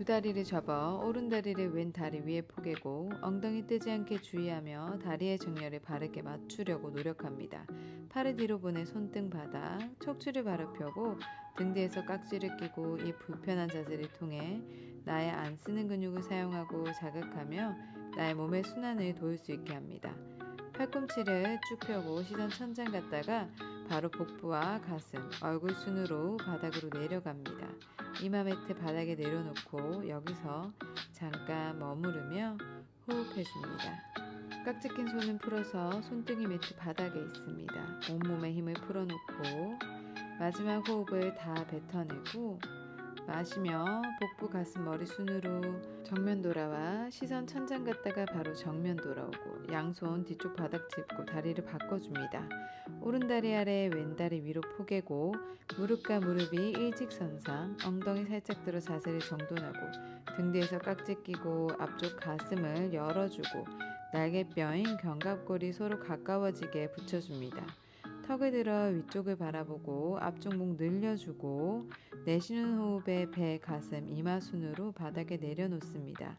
두 다리를 접어 오른 다리를 왼 다리 위에 포개고 엉덩이 뜨지 않게 주의하며 다리의 정렬을 바르게 맞추려고 노력합니다. 팔을 뒤로 보내 손등 바닥, 척추를 바로 펴고 등 뒤에서 깍지를 끼고 이 불편한 자세를 통해 나의 안 쓰는 근육을 사용하고 자극하며 나의 몸의 순환을 도울 수 있게 합니다. 팔꿈치를 쭉 펴고 시선 천장 갔다가 바로 복부와 가슴, 얼굴 순으로 바닥으로 내려갑니다. 이마 매트 바닥에 내려놓고 여기서 잠깐 머무르며 호흡해줍니다. 깍지 낀 손은 풀어서 손등이 매트 바닥에 있습니다. 온몸에 힘을 풀어놓고 마지막 호흡을 다 뱉어내고 마시며 복부 가슴 머리 순으로 정면 돌아와 시선 천장 갔다가 바로 정면 돌아오고 양손 뒤쪽 바닥 짚고 다리를 바꿔줍니다. 오른다리 아래 왼다리 위로 포개고 무릎과 무릎이 일직선상 엉덩이 살짝 들어 자세를 정돈하고 등 뒤에서 깍지 끼고 앞쪽 가슴을 열어주고 날개뼈인 견갑골이 서로 가까워지게 붙여줍니다. 턱을 들어 위쪽을 바라보고 앞쪽 목 늘려주고 내쉬는 호흡에 배, 가슴, 이마 순으로 바닥에 내려놓습니다.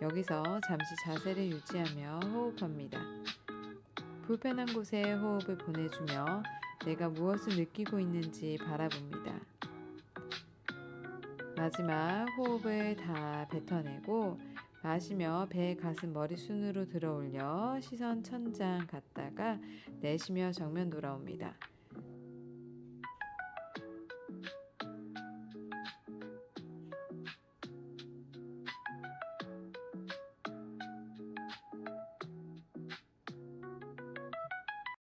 여기서 잠시 자세를 유지하며 호흡합니다. 불편한 곳에 호흡을 보내주며 내가 무엇을 느끼고 있는지 바라봅니다. 마지막 호흡을 다 뱉어내고 마시며 배, 가슴, 머리 순으로 들어 올려 시선 천장 갔다가 내쉬며 정면 돌아옵니다.